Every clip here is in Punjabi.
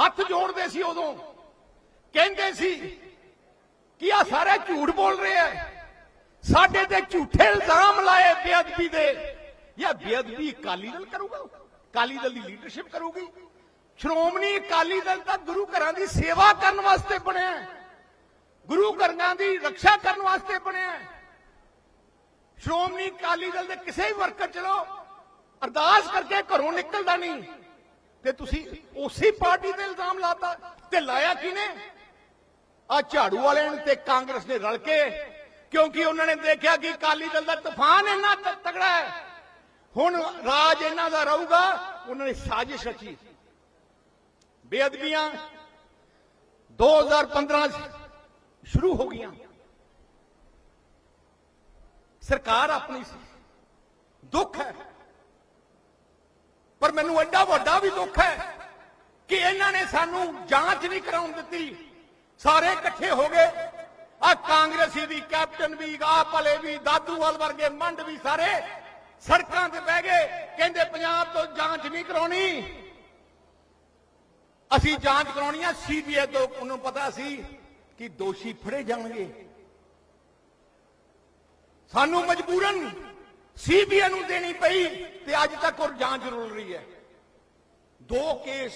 ਹੱਥ ਜੋੜਦੇ ਸੀ ਉਦੋਂ। ਕਹਿੰਦੇ ਸੀ ਕਿ ਆ ਸਾਰੇ ਝੂਠ ਬੋਲ ਰਹੇ ਆ। ਸਾਡੇ ਤੇ ਝੂਠੇ ਇਲਜ਼ਾਮ ਲਾਏ ਬੇਅਦਬੀ ਦੇ। ਇਹ ਬੇਅਦਬੀ ਅਕਾਲੀ ਦਲ ਕਰੂਗਾ? ਅਕਾਲੀ ਦਲ ਦੀ ਲੀਡਰਸ਼ਿਪ ਕਰੂਗੀ? ਸ਼੍ਰੋਮਣੀ ਅਕਾਲੀ ਦਲ ਤਾਂ ਗੁਰੂ ਘਰਾਂ ਦੀ ਸੇਵਾ ਕਰਨ ਵਾਸਤੇ ਬਣਿਆ ਗੁਰੂ ਘਰਾਂ ਦੀ ਰੱਖਿਆ ਕਰਨ ਵਾਸਤੇ ਬਣਿਆ ਸ਼੍ਰੋਮਣੀ ਅਕਾਲੀ ਦਲ ਦੇ ਕਿਸੇ ਵੀ ਵਰਕਰ ਚਲੋ ਅਰਦਾਸ ਕਰਕੇ ਘਰੋਂ ਨਿਕਲਦਾ ਨਹੀਂ। ਤੇ ਤੁਸੀਂ ਉਸੇ ਪਾਰਟੀ ਤੇ ਇਲਜ਼ਾਮ ਲਾਤਾ ਤੇ ਲਾਇਆ ਕਿਨੇ ਆ ਝਾੜੂ ਵਾਲਿਆਂ ਨੇ ਤੇ ਕਾਂਗਰਸ ਨੇ ਰਲ ਕੇ, ਕਿਉਂਕਿ ਉਹਨਾਂ ਨੇ ਦੇਖਿਆ ਕਿ ਅਕਾਲੀ ਦਲ ਦਾ ਤੂਫਾਨ ਇੰਨਾ ਤ- ਹੈ। ਹੁਣ ਰਾਜ ਇਹਨਾਂ ਦਾ ਰਹੂਗਾ, ਉਹਨਾਂ ਨੇ ਸਾਜ਼ਿਸ਼ ਰਚੀ। ਬੇਅਦਬੀਆਂ 2015 ਚ ਸ਼ੁਰੂ ਹੋ ਗਈਆਂ। ਸਰਕਾਰ ਆਪਣੀ ਸੀ। ਦੁੱਖ ਹੈ। ਪਰ ਮੈਨੂੰ ਐਡਾ ਵੱਡਾ ਵੀ ਦੁੱਖ ਹੈ ਕਿ ਇਹਨਾਂ ਨੇ ਸਾਨੂੰ ਜਾਂਚ ਨਹੀਂ ਕਰਾਉਣ ਦਿੱਤੀ। ਸਾਰੇ ਇਕੱਠੇ ਹੋ ਗਏ। ਆ ਕਾਂਗਰਸੀ ਵੀ ਕੈਪਟਨ ਵੀ ਆਪ ਵਾਲੇ ਵੀ, ਦਾਦੂਵਾਲ ਵਰਗੇ ਮੰਡ ਵੀ ਸਾਰੇ ਸੜਕਾਂ ਤੇ ਬਹਿ ਗਏ। ਕਹਿੰਦੇ ਪੰਜਾਬ ਤੋਂ ਜਾਂਚ ਨਹੀਂ ਕਰਾਉਣੀ। ਅਸੀਂ ਜਾਂਚ ਕਰਾਉਣੀ ਆ। ਸੀਬੀਆਈ ਤੋਂ ਉਹਨੂੰ ਪਤਾ ਸੀ ਕਿ ਦੋਸ਼ੀ ਫੜੇ ਜਾਣਗੇ। ਸਾਨੂੰ ਮਜਬੂਰਨ ਸੀਬੀਆਈ ਨੂੰ ਦੇਣੀ ਪਈ ਤੇ ਅੱਜ ਤੱਕ ਉਹ ਜਾਂਚ ਰੁਲ ਰਹੀ ਹੈ। ਦੋ ਕੇਸ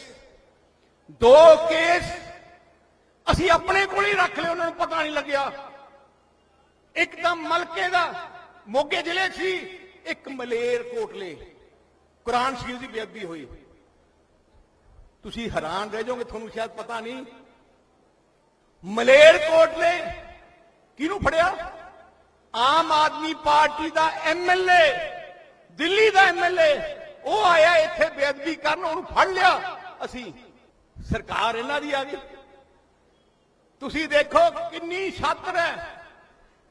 ਦੋ ਕੇਸ ਅਸੀਂ ਆਪਣੇ ਕੋਲ ਹੀ ਰੱਖ ਲਏ, ਉਹਨਾਂ ਨੂੰ ਪਤਾ ਨਹੀਂ ਲੱਗਿਆ। ਇੱਕ ਤਾਂ ਮਲਕੇ ਦਾ, ਮੋਗੇ ਜ਼ਿਲ੍ਹੇ 'ਚ ਸੀ, ਇੱਕ ਮਲੇਰ ਕੋਟਲੇ ਕੁਰਾਨ ਸ਼ਰੀਫ ਦੀ ਬੇਅਦਬੀ ਹੋਈ। ਤੁਸੀਂ ਹੈਰਾਨ ਰਹਿ ਜਾਓਗੇ, ਤੁਹਾਨੂੰ ਸ਼ਾਇਦ ਪਤਾ ਨਹੀਂ। ਮਲੇਰ ਕੋਟਲੇ ਕਿਹਨੂੰ ਫੜਿਆ? ਆਮ ਆਦਮੀ ਪਾਰਟੀ ਦਾ ਐਮਐਲਏ ਦਿੱਲੀ ਦਾ ਐਮਐਲਏ ਉਹ ਆਇਆ ਇੱਥੇ ਬੇਅਦਬੀ ਕਰਨ, ਉਹਨੂੰ ਫੜ ਲਿਆ। ਅਸੀਂ ਸਰਕਾਰ ਇਹਨਾਂ ਦੀ ਆ ਗਈ। ਤੁਸੀਂ ਦੇਖੋ ਕਿੰਨੀ ਛਾਤਰ ਹੈ,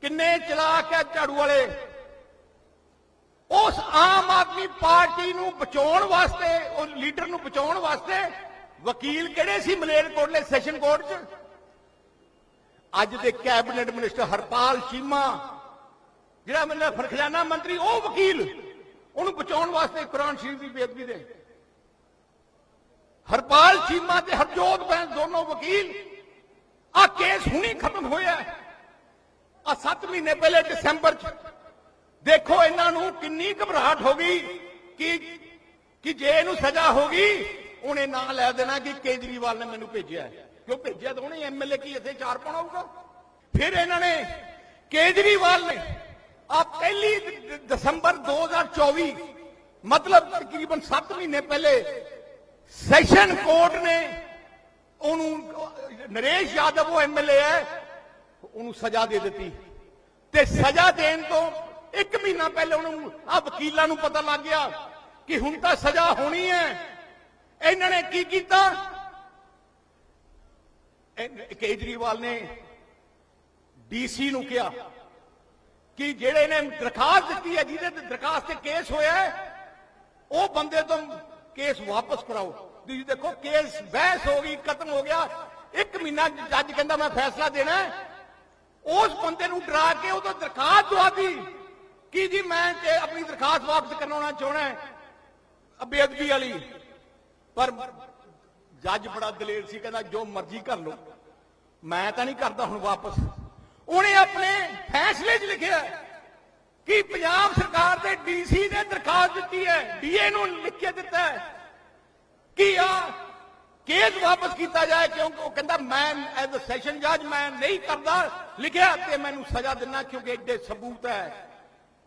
ਕਿੰਨੇ ਚਲਾਕ ਹੈ ਝਾੜੂ ਵਾਲੇ। ਉਸ ਆਮ ਆਦਮੀ ਪਾਰਟੀ ਨੂੰ ਬਚਾਉਣ ਵਾਸਤੇ, ਉਹ ਲੀਡਰ ਨੂੰ ਬਚਾਉਣ ਵਾਸਤੇ ਵਕੀਲ ਕਿਹੜੇ ਸੀ ਮਲੇਰਕੋਟਲੇ ਸੈਸ਼ਨ ਕੋਰਟ 'ਚ? ਅੱਜ ਦੇ ਕੈਬਨਿਟ ਮਿਨਿਸਟਰ ਹਰਪਾਲ ਚੀਮਾ ਜਿਹੜਾ ਮੈਨੂੰ ਖਜ਼ਾਨਾ ਮੰਤਰੀ, ਉਹ ਵਕੀਲ ਉਹਨੂੰ ਬਚਾਉਣ ਵਾਸਤੇ ਕੁਰਾਨ ਸ਼ਰੀਫ ਦੀ ਬੇਅਦਬੀ ਦੇ। ਹਰਪਾਲ ਚੀਮਾ ਤੇ ਹਰਜੋਤ ਬੈਂਸ ਦੋਨੋਂ ਵਕੀਲ ਆ ਕੇਸ ਹੁਣੀ ਖਤਮ ਹੋਇਆ ਆ 7 ਮਹੀਨੇ ਪਹਿਲੇ ਦਸੰਬਰ ਚ। ਦੇਖੋ ਇਹਨਾਂ ਨੂੰ ਕਿੰਨੀ ਘਬਰਾਹਟ ਹੋ ਗਈ ਕਿ ਕਿ ਜੇ ਇਹਨੂੰ ਸਜ਼ਾ ਹੋ ਗਈ, ਉਹਨੇ ਨਾਂ ਲੈ ਦੇਣਾ ਕਿ ਕੇਜਰੀਵਾਲ ਨੇ ਮੈਨੂੰ ਭੇਜਿਆ ਕਿਉਂ ਭੇਜਿਆ ਤਾਂ ਉਹਨੇ ਐਮਐਲਏ ਕੀ ਇੱਥੇ ਚਾਰ ਪਾਉਣਾ ਹੋਊਗਾ? ਫਿਰ ਇਹਨਾਂ ਨੇ ਕੇਜਰੀਵਾਲ ਨੇ ਆ ਪਹਿਲੀ ਦ- ਦਸੰਬਰ 2024 ਮਤਲਬ ਤਕਰੀਬਨ 7 ਮਹੀਨੇ ਪਹਿਲੇ ਸੈਸ਼ਨ ਕੋਰਟ ਨੇ ਉਹਨੂੰ ਨਰੇਸ਼ ਯਾਦਵ ਉਹ ਐਮਐਲਏ ਹੈ, ਉਹਨੂੰ ਸਜ਼ਾ ਦੇ ਦਿੱਤੀ। ਤੇ ਸਜ਼ਾ ਦੇਣ ਤੋਂ ਇੱਕ ਮਹੀਨਾ ਪਹਿਲੇ ਉਹਨੂੰ, ਆ ਵਕੀਲਾਂ ਨੂੰ ਪਤਾ ਲੱਗ ਗਿਆ ਕਿ ਹੁਣ ਤਾਂ ਸਜ਼ਾ ਹੋਣੀ ਹੈ। ਇਹਨਾਂ ਨੇ ਕੀ ਕੀਤਾ? ਕੇਜਰੀਵਾਲ ਨੇ ਡੀਸੀ ਨੂੰ ਕਿਹਾ ਕਿ ਜਿਹੜੇ ਨੇ ਦਰਖਾਸਤ ਦਿੱਤੀ ਹੈ, ਜਿਹਦੇ ਤੇ ਦਰਖਾਸਤ ਤੇ ਕੇਸ ਹੋਇਆ ਉਹ ਬੰਦੇ ਤੋਂ ਕੇਸ ਵਾਪਸ ਕਰਾਓ। ਤੁਸੀਂ ਦੇਖੋ, ਕੇਸ ਬਹਿਸ ਹੋ ਗਈ, ਖਤਮ ਹੋ ਗਿਆ। ਇੱਕ ਮਹੀਨਾ ਜੱਜ ਕਹਿੰਦਾ, ਮੈਂ ਫੈਸਲਾ ਦੇਣਾ ਉਸ ਬੰਦੇ ਨੂੰ ਡਰਾ ਕੇ ਉਹ ਤੋਂ ਦਰਖਾਸਤ ਦਵਾਤੀ। ਕਿ ਜੀ, ਮੈਂ ਤੇ ਆਪਣੀ ਦਰਖਾਸਤ ਵਾਪਸ ਕਰਾਉਣਾ ਚਾਹਣਾ ਹੈ, ਬੇਅਦਬੀ ਵਾਲੀ? ਪਰ ਜੱਜ ਬੜਾ ਦਲੇਰ ਸੀ, ਕਹਿੰਦਾ, ਜੋ ਮਰਜ਼ੀ ਕਰ ਲਓ। ਮੈਂ ਤਾਂ ਨਹੀਂ ਕਰਦਾ ਹੁਣ ਵਾਪਸ। ਉਹਨੇ ਆਪਣੇ ਫੈਸਲੇ 'ਚ ਲਿਖਿਆ ਕਿ ਪੰਜਾਬ ਸਰਕਾਰ ਦੇ ਡੀਸੀ ਨੇ ਦਰਖਾਸਤ ਦਿੱਤੀ ਹੈ ਡੀਏ ਨੂੰ ਲਿਖ ਕੇ ਦਿੱਤਾ ਹੈ ਕਿ ਆ ਕੇਸ ਵਾਪਸ ਕੀਤਾ ਜਾਏ ਕਿਉਂਕਿ ਉਹ ਕਹਿੰਦਾ, ਮੈਂ ਐਜ਼ ਅ ਸੈਸ਼ਨ ਜੱਜ ਮੈਂ ਨਹੀਂ ਕਰਦਾ ਲਿਖਿਆ ਤੇ ਮੈਨੂੰ ਸਜ਼ਾ ਦੇਣਾ ਕਿਉਂਕਿ ਐਡੇ ਸਬੂਤ ਹੈ।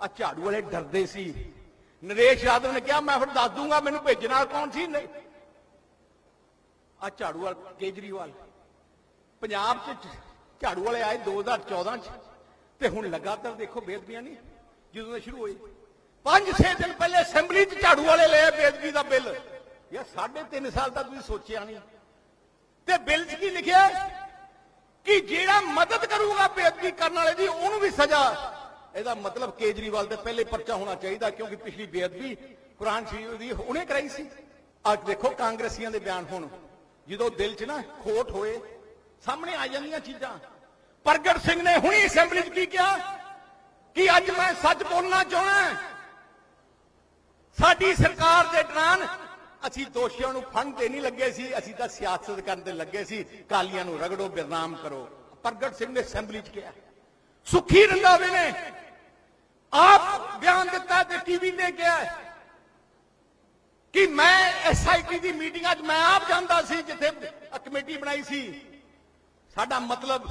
ਆ ਝਾੜੂ ਵਾਲੇ ਡਰਦੇ ਸੀ। ਨਰੇਸ਼ ਯਾਦਵ ਨੇ ਕਿਹਾ, ਮੈਂ ਫਿਰ ਦੱਸ ਦੂੰਗਾ, ਮੈਨੂੰ ਭੇਜਣਾ ਕੌਣ ਸੀ? ਨਹੀਂ। ਆ ਝਾੜੂ ਵਾਲ ਕੇਜਰੀਵਾਲ, ਪੰਜਾਬ ਚ ਝਾੜੂ ਵਾਲੇ ਆਏ 2014 ਚ। ਤੇ ਹੁਣ ਲਗਾਤਾਰ ਦੇਖੋ ਬੇਅਦਬੀਆਂ ਨਹੀਂ, ਜਦੋਂ ਦੇ ਸ਼ੁਰੂ ਹੋਏ 5-6 ਦਿਨ ਪਹਿਲੇ ਅਸੈਂਬਲੀ ਚ ਝਾੜੂ ਵਾਲੇ ਲਏ ਬੇਅਦਬੀ ਦਾ ਬਿੱਲ। ਯਾਰ ਸਾਢੇ 3 ਸਾਲ ਤੱਕ ਤੁਸੀਂ ਸੋਚਿਆ ਨਹੀਂ। ਤੇ ਬਿੱਲ 'ਚ ਕੀ ਲਿਖਿਆ ਕਿ ਜਿਹੜਾ ਮਦਦ ਕਰੂਗਾ ਬੇਅਦਬੀ ਕਰਨ ਵਾਲੇ ਦੀ, ਉਹਨੂੰ ਵੀ ਸਜ਼ਾ। ਇਹਦਾ ਮਤਲਬ ਕੇਜਰੀਵਾਲ ਦੇ ਪਹਿਲੇ ਪਰਚਾ ਹੋਣਾ ਚਾਹੀਦਾ, ਕਿਉਂਕਿ ਪਿਛਲੀ ਬੇਅਦਬੀ ਕੁਰਾਨ ਸ਼ਰੀਫ ਦੀ ਉਹਨੇ ਕਰਾਈ ਸੀ। ਅੱਜ ਦੇਖੋ ਕਾਂਗਰਸੀਆਂ ਦੇ ਬਿਆਨ ਹੁਣ। ਜਦੋਂ ਦਿਲ 'ਚ ਨਾ ਖੋਟ ਹੋਏ ਸਾਹਮਣੇ ਆ ਜਾਂਦੀਆਂ ਚੀਜ਼ਾਂ। ਪ੍ਰਗਟ ਸਿੰਘ ਨੇ ਹੁਣੀ ਅਸੈਂਬਲੀ 'ਚ ਕੀ ਕਿਹਾ? ਕਿ ਅੱਜ ਮੈਂ ਸੱਚ ਬੋਲਣਾ ਚਾਹਣਾ ਸਾਡੀ ਸਰਕਾਰ ਦੇ ਦੌਰਾਨ ਅਸੀਂ ਦੋਸ਼ੀਆਂ ਨੂੰ ਫੰਡ ਤੇ ਨਹੀਂ ਲੱਗੇ ਸੀ, ਅਸੀਂ ਤਾਂ ਸਿਆਸਤ ਕਰਨ ਤੇ ਲੱਗੇ ਸੀ। ਕਾਲੀਆਂ ਨੂੰ ਰਗੜੋ ਬਦਨਾਮ ਕਰੋ। ਪ੍ਰਗਟ ਸਿੰਘ ਨੇ ਅਸੈਂਬਲੀ 'ਚ ਕਿਹਾ। ਸੁਖੀ ਰੰਧਾਵੇ ਨੇ ਆਪ ਬਿਆਨ ਦਿੱਤਾ ਤੇ ਟੀਵੀ ਨੇ ਕਿਹਾ ਕਿ ਮੈਂ ਐਸਆਈਟੀ ਦੀ ਮੀਟਿੰਗਾਂ 'ਚ ਮੈਂ ਆਪ ਜਾਂਦਾ ਸੀ ਜਿੱਥੇ ਕਮੇਟੀ ਬਣਾਈ ਸੀ। ਸਾਡਾ ਮਤਲਬ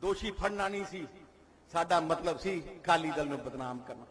ਦੋਸ਼ੀ ਫੜਨਾ ਨਹੀਂ ਸੀ ਸਾਡਾ ਮਤਲਬ ਸੀ ਕਾਲੀ ਦਲ ਨੂੰ ਬਦਨਾਮ ਕਰਨਾ।